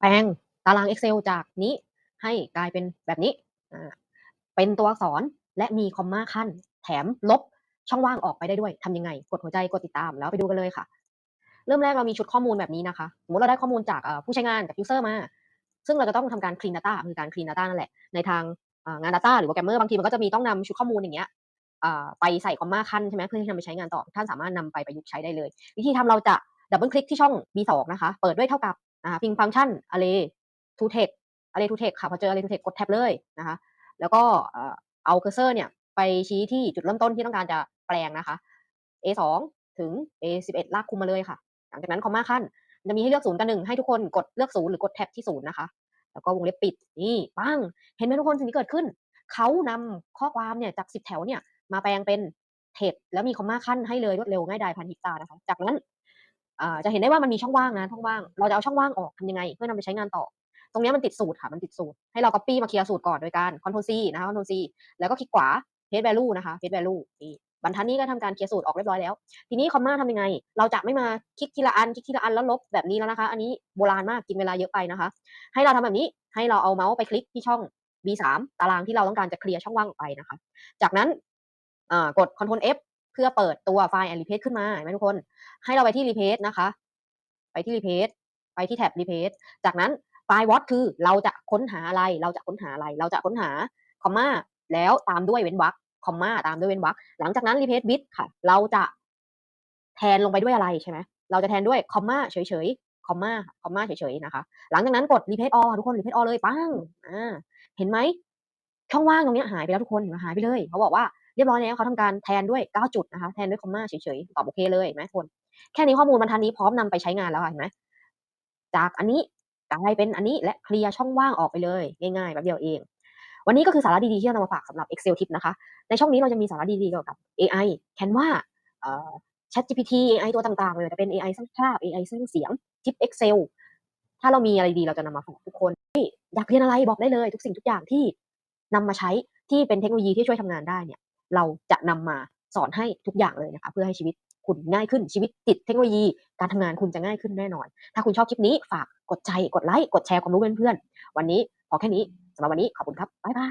แปลงตาราง Excel จากนี้ให้กลายเป็นแบบนี้ เป็นตัวอักษรและมีคอมมาขั้น แถมลบช่องว่างออกไปได้ด้วยทำยังไง กดหัวใจกดติดตามแล้วไปดูกันเลยค่ะ เริ่มแรกเรามีชุดข้อมูลแบบนี้นะคะ สมมติเราได้ข้อมูลจากผู้ใช้งานกับ user มา ซึ่งเราจะต้องทำการ clean data คือการ clean data นั่นแหละ ในทางงาน data หรือโปรแกรมเมอร์บางทีมันก็จะมีต้องนำชุดข้อมูลอย่างเงี้ยไปใส่คอมมาขั้นใช่ไหมเพื่อที่นำไปใช้งานต่อท่านสามารถนำไปประยุกต์ใช้ได้เลย วิธีทำเราจะ ดับเบิลคลิกที่ช่อง B2 นะคะ เปิดด้วยเท่ากับอ่าพิงฟังก์ชัน array to text array to text ค่ะ พอเจอ array to text กดแท็บเลยนะคะ แล้วก็เอาเคอร์เซอร์เนี่ย ไปชี้ที่จุดเริ่มต้นที่ต้องการจะแปลงนะคะ A2 ถึง A11 ลากคุมมาเลยค่ะ หลังจากนั้นคอมมาขั้น จะมีให้เลือกศูนย์กับหนึ่งให้ทุกคนกดเลือกศูนย์หรือกดแท็บที่ศูนย์นะคะ แล้วก็วงเล็บปิดนี่ปังเห็นไหมทุกคนสิ่งที่เกิดขึ้น เขานำข้อความเนี่ยจาก10แถวเนี่ยมาแปลงเป็นเท็แล้วมีคอมมาขั้นให้เลยรวดเร็วง่ายดายพันพริตานะคะ จากนั้น จะเห็นได้ว่ามันมีช่องว่างนะช่องว่าง เราจะเอาช่องว่างออกทำยังไง เพื่อนำไปใช้งานต่อ ตรงนี้มันติดสูตรค่ะ มันติดสูตร ให้เรา copy มาเคลียร์สูตรก่อนโดยการ Ctrl C นะคะ Ctrl C แล้วก็คลิกขวา paste value นะคะ paste value นี่บรรทัดนี้ก็ทำการเคลียร์สูตรออกเรียบร้อยแล้ว ทีนี้คอมมาทำยังไง เราจะไม่มาคลิกทีละอัน คลิกทีละอันแล้วลบแบบนี้แล้วนะคะ อันนี้โบราณมาก กินเวลาเยอะไปนะคะ ให้เราทำแบบนี้ ให้เราเอาเมาส์ไปคลิกที่ช่อง B3 ตารางที่เราต้องการจะเคลียร์ช่องว่างออกไปนะคะ จากนั้นกด Ctrl F พื่อเปิดตัวไฟล์ and replace ขึ้นมาเห็นไหมทุกคน ให้เราไปที่ replace นะคะ ไปที่ replace ไปที่แท็บ replace จากนั้นไฟล์ what คือเราจะค้นหาอะไร เราจะค้นหาอะไร เราจะค้นหาคอมมาแล้วตามด้วยเว้นวรรคคอมมาตามด้วยเว้นวรรคหลังจากนั้น replace bit ค่ะ เราจะแทนลงไปด้วยอะไรใช่ไหมเราจะแทนด้วยคอมมาเฉยๆ คอมมาคอมมาเฉยๆ นะคะ หลังจากนั้นกด replace all ทุกคน replace all เลยปังอ่าเห็นไหมช่องว่างตรงนี้หายไปแล้วทุกคนหายไปเลย เขาบอกว่า รียบร้อยแล้วเขาทำการแทนด้วย 9 จุดนะคะ แทนด้วยคอมมาเฉยๆ ตอบโอเคเลยไหมทุกคนแค่นี้ข้อมูลบรรทัดนี้พร้อมนำไปใช้งานแล้วเห็นไหมจากอันนี้กลายเป็นอันนี้และเคลียร์ช่องว่างออกไปเลย ง่ายๆแบบเดียวเอง วันนี้ก็คือสาระดีๆที่เรานำมาฝากสำหรับ Excel tip นะคะ ในช่องนี้เราจะมีสาระดีๆเกี่ยวกับ AI Canva เอ่อ ChatGPT AI ตัวต่างๆเลยจะเป็น AI สร้างภาพ AI สร้างเสียงทิป Excel ถ้าเรามีอะไรดีเราจะนำมาฝากทุกคนอยากเรียนอะไรบอกได้เลย ทุกสิ่งทุกอย่างที่นำมาใช้ที่เป็นเทคโนโลยีที่ช่วยทำงานได้เนี่ย เราจะนำมาสอนให้ทุกอย่างเลยนะคะ เพื่อให้ชีวิตคุณง่ายขึ้นชีวิตติดเทคโนโลยี การทำงานคุณจะง่ายขึ้นแน่นอน ถ้าคุณชอบคลิปนี้ฝากกดใจกดไลค์กดแชร์ความรู้เพื่อนๆวันนี้พอแค่นี้สำหรับวันนี้ขอบคุณครับบ๊ายบาย